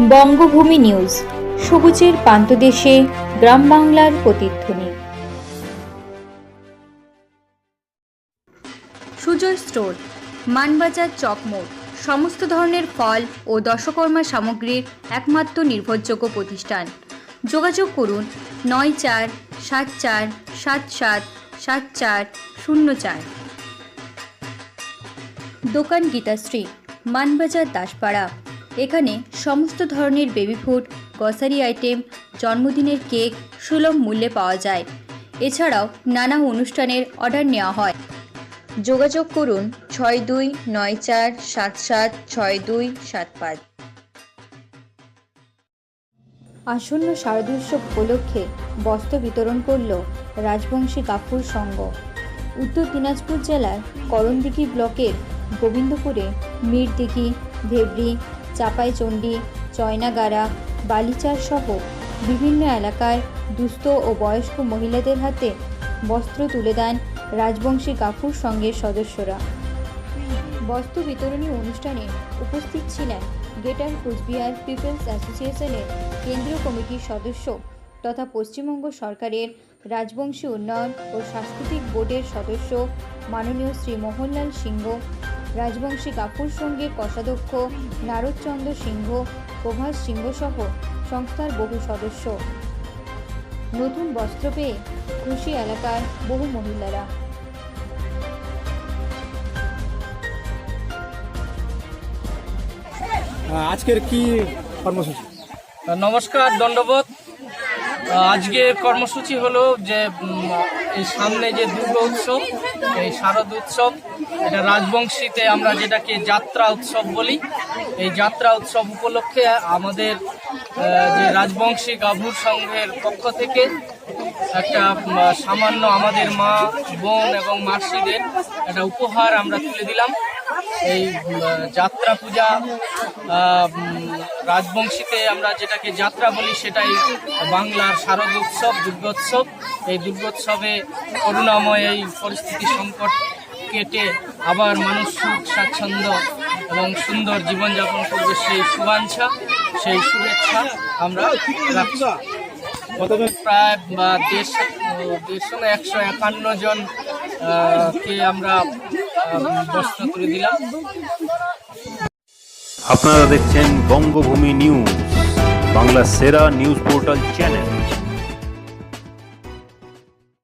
বঙ্গভূমি news, সবুজের পান্তদেশে গ্রাম বাংলার প্রতিধ্বনি। সুজয় স্টোর, মানবাজার চকমোড় সমস্ত ধরনের ফল ও দশকর্মা সামগ্রীর একমাত্র নির্ভরযোগ্য প্রতিষ্ঠান। যোগাযোগ করুন নয় চার সাত চার সাত সাত সাত চার শূন্য চার। দোকান গীতাশ্রী, মানবাজার দাসপাড়া। এখানে সমস্ত ধরনের বেবি ফুড গ্রসারি আইটেম জন্মদিনের কেক সুলভ মূল্যে পাওয়া যায়। এছাড়াও নানা অনুষ্ঠানের অর্ডার নেওয়া হয়। যোগাযোগ করুন ছয় দুই নয় চার সাত সাত ছয় দুই সাত পাঁচ। আসন্ন শারদোৎসব উপলক্ষে বস্ত্র বিতরণ করল রাজবংশী কাপুর সংঘ। উত্তর দিনাজপুর জেলার করণদিঘি ব্লকের গোবিন্দপুরে, মিরদিঘি, ধেবড়ি চাপাইচণ্ডী, চয়নাগাড়া বালিচার সহ বিভিন্ন এলাকার দুস্থ ও বয়স্ক মহিলাদের হাতে বস্ত্র তুলে দেন রাজবংশী কাপুর সংঘের সদস্যরা। বস্ত্র বিতরণী অনুষ্ঠানে উপস্থিত ছিলেন গ্রেটার কুচবিহার পিপলস অ্যাসোসিয়েশনের কেন্দ্রীয় কমিটির সদস্য তথা পশ্চিমবঙ্গ সরকারের রাজবংশী উন্নয়ন ও সাংস্কৃতিক বোর্ডের সদস্য মাননীয় শ্রী মোহনলাল সিংহ রাজবংশী কাপুর সঙ্গে কোষাধ্যক্ষ নারদচন্দ্র সিংহ প্রভাস সিংহ সহ সংস্থার বহু সদস্য। নতুন বস্ত্র পেয়ে খুশি এলাকার বহু মহিলারা। আজকের কি কর্মসূচি? নমস্কার দণ্ডবোধ। আজকে কর্মসূচি হলো যে এই সামনে যে দুর্গা উৎসব, এই শারদ উৎসব, এটা রাজবংশীতে আমরা যেটাকে যাত্রা উৎসব বলি, এই যাত্রা উৎসব উপলক্ষে আমাদের যে রাজবংশী গাভুর সংঘের পক্ষ থেকে একটা সামান্য আমাদের মা, বোন এবং মাসিদের একটা উপহার আমরা তুলে দিলাম। এই যাত্রা পূজা রাজবংশীতে আমরা যেটাকে যাত্রা বলি সেটাই বাংলার শারদ উৎসব, দুর্গোৎসব। এই দুর্গোৎসবে করুণাময় এই পরিস্থিতি সংকট কেটে আবার মানুষ সুখ, স্বাচ্ছন্দ্য এবং সুন্দর জীবনযাপন করবে সেই শুভাঞ্ছা সেই শুভেচ্ছা আমরা প্রায়, বা দেড়শো দেড়শো না, একশো একান্ন জন কে আমরা আপনারা দেখছেন বঙ্গভূমি নিউজ বাংলা সেরা নিউজ পোর্টাল চ্যানেল।